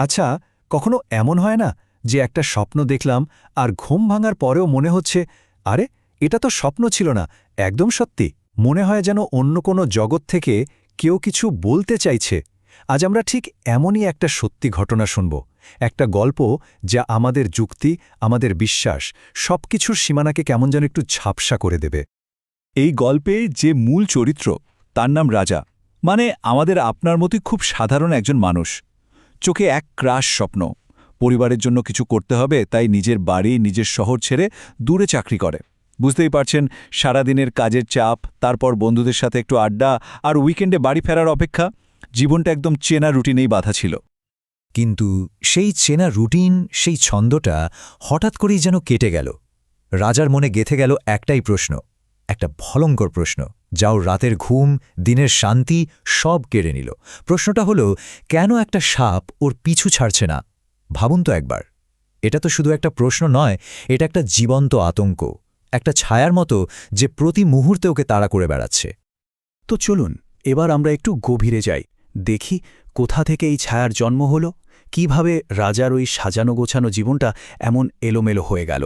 আচ্ছা কখনো এমন হয় না যে একটা স্বপ্ন দেখলাম আর ঘুম ভাঙার পরেও মনে হচ্ছে, আরে, এটা তো স্বপ্ন ছিল না। একদম সত্যি, মনে হয় যেন অন্য কোনো জগৎ থেকে কেউ কিছু বলতে চাইছে। আজ আমরা ঠিক এমনই একটা সত্যি ঘটনা শুনব, একটা গল্প যা আমাদের যুক্তি, আমাদের বিশ্বাস, সবকিছুর সীমানাকে কেমন যেন একটু ঝাপসা করে দেবে। এই গল্পে যে মূল চরিত্র, তার নাম রাজা। মানে আমাদের আপনার মতোই খুব সাধারণ একজন মানুষ। চোখে এক ক্রাশ স্বপ্ন। পরিবারের জন্য কিছু করতে হবে, তাই নিজের বাড়ি, নিজের শহর ছেড়ে দূরে চাকরি করে। বুঝতেই পারছেন, সারাদিনের কাজের চাপ, তারপর বন্ধুদের সাথে একটু আড্ডা আর উইকেন্ডে বাড়ি ফেরার অপেক্ষা, জীবনটা একদম চেনা রুটিনেই বাধা ছিল। কিন্তু সেই চেনা রুটিন, সেই ছন্দটা হঠাৎ করেই যেন কেটে গেল। রাজার মনে গেথে গেল একটাই প্রশ্ন একটা ভলঙ্কর প্রশ্ন, যাও রাতের ঘুম, দিনের শান্তি সব কেড়ে নিল। প্রশ্নটা হলো, কেন একটা সাপ ওর পিছু ছাড়ছে না? ভাবুন তো একবার। এটা তো শুধু একটা প্রশ্ন নয়, এটা একটা জীবন্ত আতঙ্ক, একটা ছায়ার মতো যে প্রতি মুহূর্তে ওকে তাড়া করে বেড়াচ্ছে। তো চলুন, এবার আমরা একটু গভীরে যাই, দেখি কোথা থেকে এই ছায়ার জন্ম হল, কীভাবে রাজার ওই সাজানো গোছানো জীবনটা এমন এলোমেলো হয়ে গেল।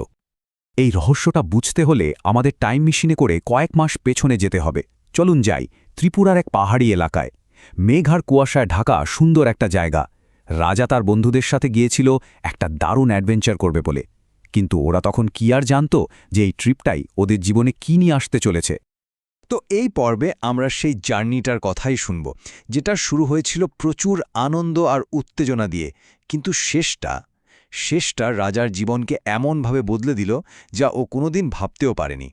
এই রহস্যটা বুঝতে হলে আমাদের টাইম মেশিনে করে কয়েক মাস পেছনে যেতে হবে। চলুন যাই ত্রিপুরার এক পাহাড়ি এলাকায়। মেঘার কুয়াশায় ঢাকা সুন্দর একটা জায়গা। রাজা তার বন্ধুদের সাথে গিয়েছিল, একটা দারুণ অ্যাডভেঞ্চার করবে বলে। কিন্তু ওরা তখন কি আর জানত যে এই ট্রিপটাই ওদের জীবনে কি নিয়ে আসতে চলেছে? তো এই পর্বে আমরা সেই জার্নিটার কথাই শুনব, যেটা শুরু হয়েছিল প্রচুর আনন্দ আর উত্তেজনা দিয়ে। কিন্তু শেষটা শেষটা রাজার জীবনকে এমনভাবে বদলে দিল যা ও কোনোদিন ভাবতেও পারেনি।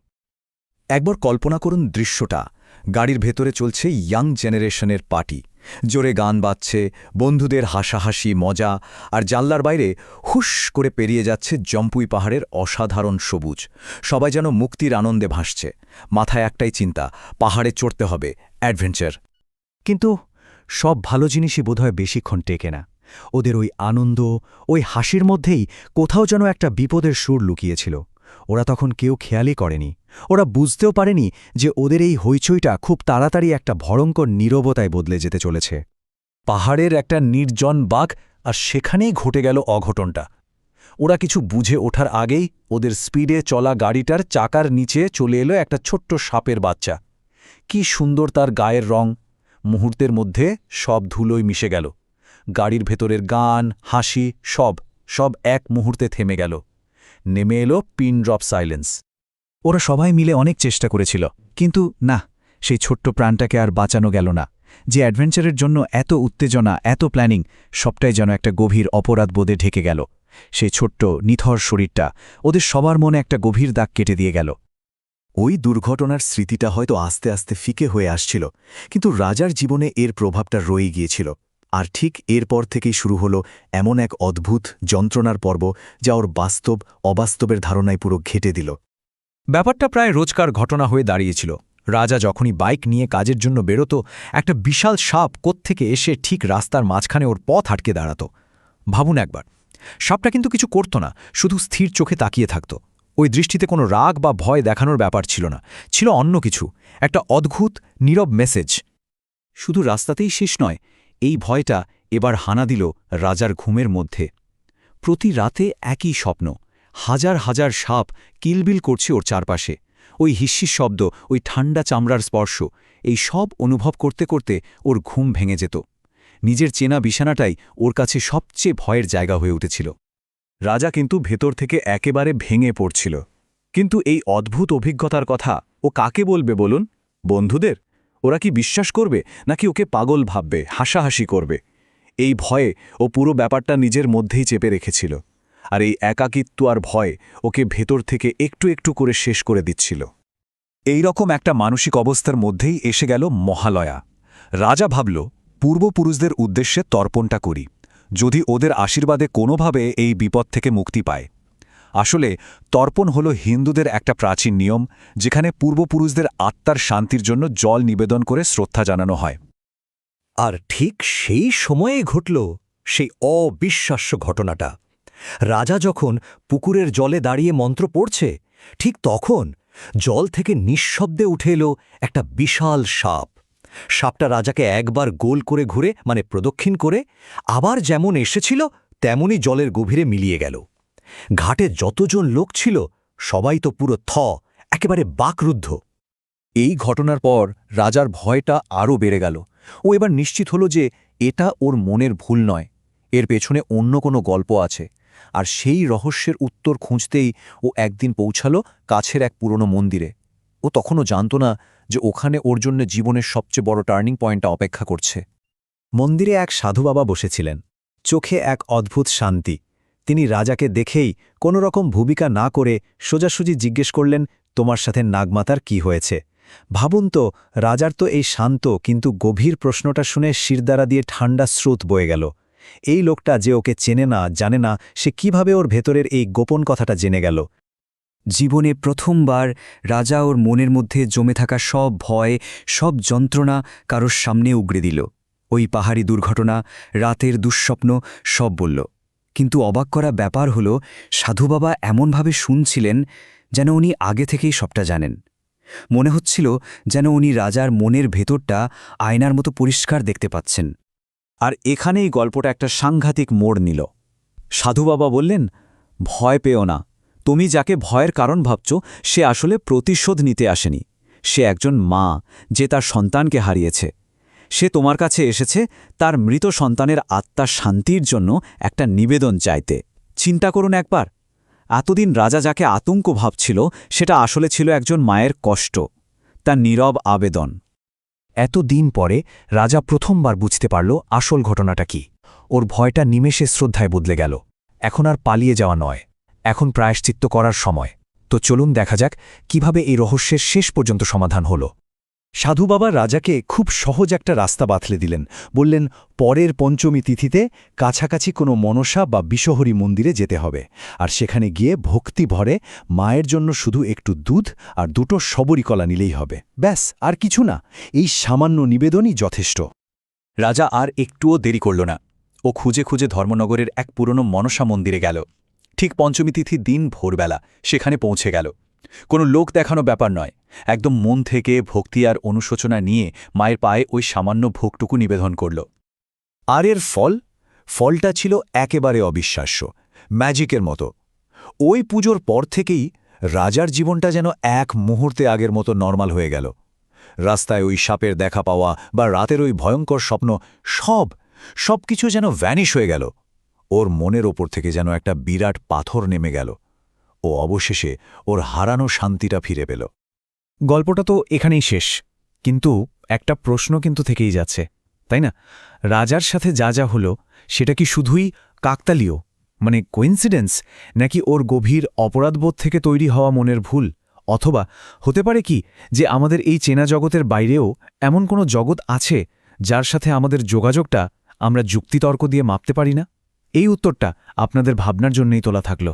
একবার কল্পনা করুন দৃশ্যটা। গাড়ির ভেতরে চলছে ইয়াং জেনারেশনের পার্টি। জোরে গান বাজছে, বন্ধুদের হাসাহাসি, মজা, আর জানলার বাইরে হুশ করে পেরিয়ে যাচ্ছে জম্পুই পাহাড়ের অসাধারণ সবুজ। সবাই যেন মুক্তির আনন্দে ভাসছে। মাথায় একটাই চিন্তা, পাহাড়ে চড়তে হবে, অ্যাডভেঞ্চার। কিন্তু সব ভালো জিনিসই বোধহয় বেশিক্ষণ টেকে না। ওদের ওই আনন্দ, ওই হাসির মধ্যেই কোথাও যেন একটা বিপদের সুর লুকিয়েছিল। ওরা তখন কেউ খেয়ালই করেনি। ওরা বুঝতেও পারেনি যে ওদের এই হইচইটা খুব তাড়াতাড়ি একটা ভয়ঙ্কর নীরবতায় বদলে যেতে চলেছে। পাহাড়ের একটা নির্জন বাঘ আর সেখানেই ঘটে গেল অঘটনটা। ওরা কিছু বুঝে ওঠার আগেই ওদের স্পিডে চলা গাড়িটার চাকার নিচে চলে এলো একটা ছোট্ট সাপের বাচ্চা। কি সুন্দর তার গায়ের রং। মুহূর্তের মধ্যে সব ধুলোই মিশে গেল। গাড়ির ভেতরের গান, হাসি, সব সব এক মুহূর্তে থেমে গেল। নেমে এলো পিন ড্রপ সাইলেন্স। ওরা সবাই মিলে অনেক চেষ্টা করেছিল, কিন্তু না, সেই ছোট্ট প্রাণটাকে আর বাঁচানো গেল না। যে অ্যাডভেঞ্চারের জন্য এত উত্তেজনা, এত প্ল্যানিং, সবটাই যেন একটা গভীর অপরাধ বোধে ঢেকে গেল। সেই ছোট্ট, নিথর শরীরটা ওদের সবার মনে একটা গভীর দাগ কেটে দিয়ে গেল। ওই দুর্ঘটনার স্মৃতিটা হয়তো আস্তে আস্তে ফিকে হয়ে আসছিল, কিন্তু রাজার জীবনে এর প্রভাবটা রয়ে গিয়েছিল। আর ঠিক এরপর থেকেই শুরু হলো এমন এক অদ্ভুত যন্ত্রণার পর্ব যা ওর বাস্তব, অবাস্তবের ধারণায় পুরো ঘেটে দিল। ব্যাপারটা প্রায় রোজকার ঘটনা হয়ে দাঁড়িয়েছিল। রাজা যখনই বাইক নিয়ে কাজের জন্য বেরোত, একটা বিশাল সাপ কোত্থেকে এসে ঠিক রাস্তার মাঝখানে ওর পথ আটকে দাঁড়াত। ভাবুন একবার, সাপটা কিন্তু কিছু করত না, শুধু স্থির চোখে তাকিয়ে থাকত। ওই দৃষ্টিতে কোনো রাগ বা ভয় দেখানোর ব্যাপার ছিল না, ছিল অন্য কিছু, একটা অদ্ভুত, নীরব মেসেজ শুধু রাস্তাতেই শেষ নয় এই ভয়টা এবার হানা দিল রাজার ঘুমের মধ্যে। প্রতি রাতে একই স্বপ্ন, হাজার হাজার সাপ কিলবিল করছে ওর চারপাশে। ওই হিস্সির শব্দ, ওই ঠান্ডা চামড়ার স্পর্শ, এই সব অনুভব করতে করতে ওর ঘুম ভেঙে যেত। নিজের চেনা বিছানাটাই ওর কাছে সবচেয়ে ভয়ের জায়গা হয়ে উঠেছিল। রাজা কিন্তু ভেতর থেকে একেবারে ভেঙে পড়ছিল। কিন্তু এই অদ্ভুত অভিজ্ঞতার কথা ও কাকে বলবে বলুন? বন্ধুদের? ওরা কি বিশ্বাস করবে, নাকি ওকে পাগল ভাববে, হাসাহাসি করবে? এই ভয়ে ও পুরো ব্যাপারটা নিজের মধ্যেই চেপে রেখেছিল। আর এই একাকিত্ব আর ভয় ওকে ভেতর থেকে একটু একটু করে শেষ করে দিচ্ছিল। এই রকম একটা মানসিক অবস্থার মধ্যেই এসে গেল মহালয়া। রাজা ভাবল, পূর্বপুরুষদের উদ্দেশ্যে তর্পণটা করি। যদি ওদের আশীর্বাদে কোনোভাবে এই বিপদ থেকে মুক্তি পায় আসলে তর্পণ হল হিন্দুদের একটা প্রাচীন নিয়ম, যেখানে পূর্বপুরুষদের আত্মার শান্তির জন্য জল নিবেদন করে শ্রদ্ধা জানানো হয়। আর ঠিক সেই সময়ে ঘটল সেই অবিশ্বাস্য ঘটনাটা। রাজা যখন পুকুরের জলে দাঁড়িয়ে মন্ত্র পড়ছে, ঠিক তখন জল থেকে নিঃশব্দে উঠে এলো একটা বিশাল সাপ। সাপটা রাজাকে একবার গোল করে ঘুরে মানে প্রদক্ষিণ করে, আবার যেমন এসেছিল, তেমনই জলের গভীরে মিলিয়ে গেল। ঘাটে যতজন লোক ছিল, সবাই তো পুরো থ, একেবারে বাকরুদ্ধ। এই ঘটনার পর রাজার ভয়টা আরও বেড়ে গেল। ও এবার নিশ্চিত হলো যে এটা ওর মনের ভুল নয়। এর পেছনে অন্য কোনো গল্প আছে। আর সেই রহস্যের উত্তর খুঁজতেই ও একদিন পৌঁছালো কাছের এক পুরনো মন্দিরে। ও তখনও জানত না যে ওখানে ওর জন্য জীবনের সবচেয়ে বড় টার্নিং পয়েন্টটা অপেক্ষা করছে। মন্দিরে এক সাধু বাবা বসেছিলেন। চোখে এক অদ্ভুত শান্তি। তিনি রাজাকে দেখেই কোনো রকম ভূমিকা না করে সোজাসুজি জিজ্ঞেস করলেন, তোমার সাথে নাগমাতার কি হয়েছে? ভাবুন তো, রাজার তো এই শান্ত কিন্তু গভীর প্রশ্নটা শুনে শিরদারা দিয়ে ঠান্ডা স্রোত বয়ে গেল। এই লোকটা যে ওকে চেনে না, জানে না, সে কীভাবে ওর ভেতরের এই গোপন কথাটা জেনে গেল? জীবনে প্রথমবার রাজা ওর মনের মধ্যে জমে থাকা সব ভয়, সব যন্ত্রণা কারোর সামনে উগড়ে দিল। ওই পাহাড়ি দুর্ঘটনা, রাতের দুঃস্বপ্ন, সব বলল। কিন্তু অবাক করা ব্যাপার হল, সাধু বাবা এমনভাবে শুনছিলেন যেন উনি আগে থেকেই সবটা জানেন। মনে হচ্ছিল যেন উনি রাজার মনের ভেতরটা আয়নার মতো পরিষ্কার দেখতে পাচ্ছেন। আর এখানেই গল্পটা একটা সাংঘাতিক মোড় নিল। সাধু বাবা বললেন, ভয় পেও না। তুমি যাকে ভয়ের কারণ ভাবছ, সে আসলে প্রতিশোধ নিতে আসেনি। সে একজন মা, যে তার সন্তানকে হারিয়েছে। সে তোমার কাছে এসেছে, তার মৃত সন্তানের আত্মার শান্তির জন্য একটা নিবেদন চাইতে। চিন্তা করুন একবার। এতদিন রাজা যাকে আতঙ্ক ভাবছিল, সেটা আসলে ছিল একজন মায়ের কষ্ট, তার নীরব আবেদন। এতদিন পরে রাজা প্রথমবার বুঝতে পারল আসল ঘটনাটা কি। ওর ভয়টা নিমেষে শ্রদ্ধায় বদলে গেল। এখন আর পালিয়ে যাওয়া নয়। এখন প্রায়শ্চিত্ত করার সময়। তো চলুন দেখা যাক কীভাবে এই রহস্যের শেষ পর্যন্ত সমাধান হল। সাধু বাবা রাজাকে খুব সহজ একটা রাস্তা বাতলে দিলেন। বললেন, পরের পঞ্চমী তিথিতে কাছাকাছি কোনো মনসা বা বিশহরী মন্দিরে যেতে হবে। আর সেখানে গিয়ে ভক্তি ভরে মায়ের জন্য শুধু একটু দুধ আর দুটো সবরিকলা নিলেই হবে। ব্যাস, আর কিছু না। এই সামান্য নিবেদনই যথেষ্ট। রাজা আর একটুও দেরি করল না। ও খুঁজে খুঁজে ধর্মনগরের এক পুরনো মনসা মন্দিরে গেল। ঠিক পঞ্চমী তিথি দিন ভোরবেলা সেখানে পৌঁছে গেল। কোনো লোক দেখানো ব্যাপার নয়। একদম মন থেকে ভক্তি আর অনুশোচনা নিয়ে মায়ের পায়ে ওই সামান্য ভোগটুকু নিবেদন করল। আর এর ফল? ফলটা ছিল একেবারে অবিশ্বাস্য, ম্যাজিকের মতো। ওই পুজোর পর থেকেই রাজার জীবনটা যেন এক মুহূর্তে আগের মতো নর্মাল হয়ে গেল। রাস্তায় ওই সাপের দেখা পাওয়া বা রাতের ওই ভয়ঙ্কর স্বপ্ন, সব সব কিছু যেন ভ্যানিশ হয়ে গেল। ওর মনের ওপর থেকে যেন একটা বিরাট পাথর নেমে গেল। ও অবশেষে ওর হারানো শান্তিটা ফিরে পেল। গল্পটা তো এখানেই শেষ, কিন্তু একটা প্রশ্ন কিন্তু থেকেই যাচ্ছে, তাই না? রাজার সাথে যা যা হলো, সেটা কি শুধুই কাকতালীয় মানে কোইন্সিডেন্স নাকি ওর গভীর অপরাধবোধ থেকে তৈরি হওয়া মনের ভুল? অথবা হতে পারে কি যে আমাদের এই চেনা জগতের বাইরেও এমন কোনো জগৎ আছে যার সাথে আমাদের যোগাযোগটা আমরা যুক্তিতর্ক দিয়ে মাপতে পারি না? এই উত্তরটা আপনাদের ভাবনার জন্যই তোলা থাকল।